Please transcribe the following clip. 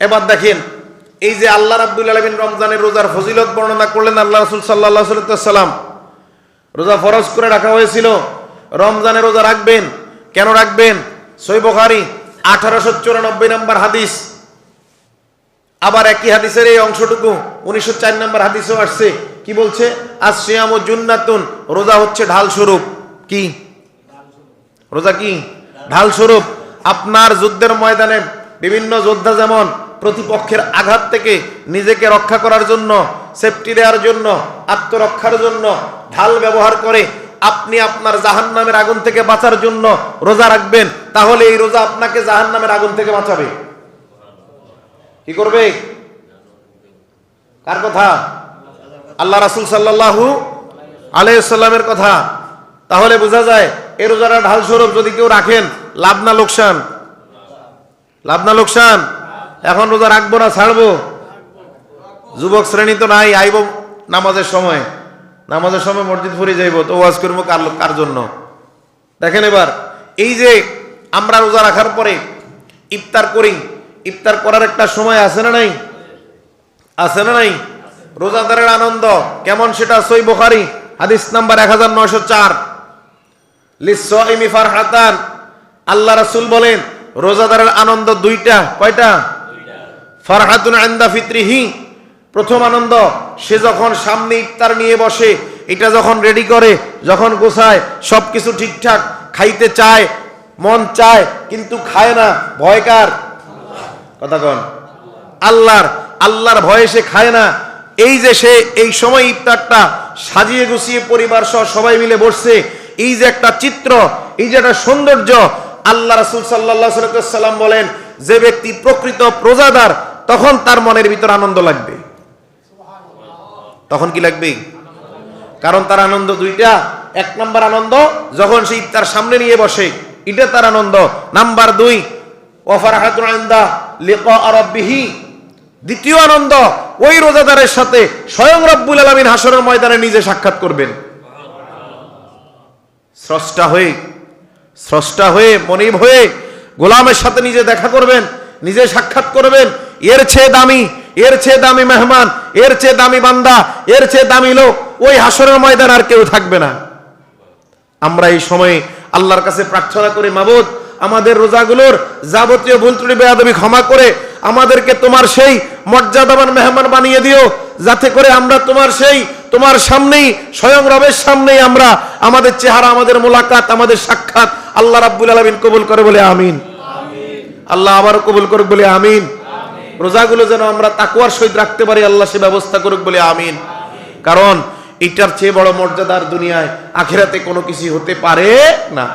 এবার দেখেন, এই যে আল্লাহ রাব্দুল আলমিন রমজানের রোজার ফজিলত বর্ণনা করলেন আল্লাহ রসুল সাল্লাহ সাল্লাম রোজা ফরজ করে রাখা হয়েছিল। রমজানে রোজা রাখবেন। কেন রাখবেন? সই বখারি, আঠারোশো চুরানব্বই নম্বর হাদিস। আবার একই হাদিসের এই অংশটুকু, উনিশশো চার নম্বর হাদিসেও আসছে। কি বলছে? আর আসিয়াম ও জুন্নাতুন, রোজা হচ্ছে ঢাল স্বরূপ। কি? রোজা কি? ঢাল স্বরূপ। আপনার যুদ্ধের ময়দানে বিভিন্ন যোদ্ধা যেমন প্রতিপক্ষের আঘাত থেকে নিজেকে রক্ষা করার জন্য সেফটি দেওয়ার জন্য, আত্মরক্ষার জন্য, ঢাল ব্যবহার করে আপনি আপনার জাহান্নামের আগুন থেকে বাঁচার জন্য রোজা রাখবেন, তাহলে এই রোজা আপনাকে জাহান্নামের আগুন থেকে বাঁচাবে। কি করবে? কার কথা? আল্লাহ রাসুল সাল্লাহু আলাইসাল্লামের কথা। তাহলে বোঝা যায়, এই রোজাটা ঢাল স্বরূপ যদি কেউ রাখেন, লাভ না লোকসান? লাভ না লোকসান? এখন রোজা রাখব না, ছাড়বো? যুবক শ্রেণি তো নাই, আইব নামাজের সময়। নামাজের সময় মসজিদ ফুরে যাইব, তো ওয়াজ করব কার কার জন্য? দেখেন এবার, এই যে আমরা রোজা রাখার পরে ইফতার করি, ইফতার করার একটা সময় আছে না নাই? আছে না নাই? রোজাদারের আনন্দ, কেমন সেটা সই বোখারি, হাদিস নাম্বার এক হাজার নয়শো চার। ফারহাতান আল্লাহ রাসূল বলেন, রোজাদারের আনন্দ দুইটা, কয়টা? ফারহাতুন আন্দা ফিত্রিহি। প্রথম আনন্দ, সে যখন সামনে ইফতার নিয়ে বসে, এটা যখন রেডি করে, যখন গোছায় সব কিছু ঠিকঠাক, খাইতে চায়, মন চায়, কিন্তু খায় না ভয়কার কথা কন। আল্লাহর আল্লাহর ভয়ে সে খায় না। এই যে সে, এই সময় ইফতারটা সাজিয়ে গুছিয়ে পরিবার সহ সবাই মিলে বসছে, এই যে একটা চিত্র, এই যে একটা সৌন্দর্য, আল্লাহ রাসুল সাল্লাহ সাল্লাম বলেন, যে ব্যক্তি প্রকৃত প্রজাদার তখন তার মনের ভিতর আনন্দ লাগবে। তখন কি লাগবে? কারণ তার আনন্দ দুইটা। এক নম্বর আনন্দ, যখন সে ইফতার সামনে নিয়ে বসে, এটা তার আনন্দ। নাম্বার দুই দ্বিতীয় আনন্দ, ওই রোজাদারের সাথে স্বয়ং রব্বুল আলামিন হাসরের ময়দানে নিজে সাক্ষাৎ করবেন। স্রষ্টা হয়ে স্রষ্টা হয়ে, মনিব হয়ে গোলামের সাথে নিজে দেখা করবেন, নিজে সাক্ষাৎ করবেন এর চেয়ে দামি, এর চেয়ে দামি মেহমান, এর চেয়ে দামি বান্দা, এর চেয়ে দামি লোক, ওই হাসরের ময়দান আর কেউ থাকবে না। আমরা এই সময়ে আল্লাহর কাছে প্রার্থনা করি, মাবুদ, আমাদের রোজাগুলোর যাবতীয় ভুল ত্রুটি বেয়াদবি ক্ষমা করে আমাদেরকে তোমার সেই মর্যাদাবান মেহমান বানিয়ে দিও, যাতে করে আমরা তোমার সেই, তোমার সামনেই, স্বয়ং রবের সামনেই আমরা আমাদের চেহারা, আমাদের মোলাকাত, আমাদের সাক্ষাৎ আল্লাহ রাব্বুল আলামিন কবুল করে বলে আমিন। আল্লাহ আবারও কবুল করুক বলে আমিন। রোজাগুলো যেন আমরা তাকুয়ার সহিত রাখতে পারি, আল্লাহ সে ব্যবস্থা করুক বলে আমিন। কারণ এটার চেয়ে বড় মর্যাদার দুনিয়ায় আখেরাতে কোনো কিছু হতে পারে না।